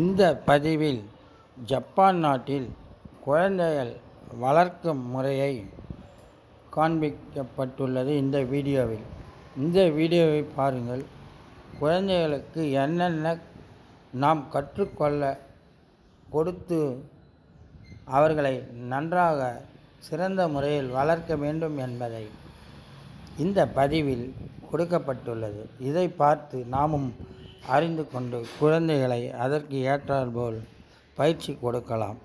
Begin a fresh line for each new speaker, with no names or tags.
இந்த பதிவில் ஜப்பான் நாட்டில் குழந்தைகள் வளர்க்கும் முறையை காண்பிக்கப்பட்டுள்ளது இந்த வீடியோவில். இந்த வீடியோவை பாருங்கள். குழந்தைகளுக்கு என்னென்ன நாம் கற்றுக்கொள்ள கொடுத்து அவர்களை நன்றாக சிறந்த முறையில் வளர்க்க வேண்டும் என்பதை இந்த பதிவில் கொடுக்கப்பட்டுள்ளது. இதை பார்த்து நாமும் அறிந்து கொண்டு குழந்தைகளை அதற்கு ஏற்றாற்போல் பயிற்சி கொடுக்கலாம்.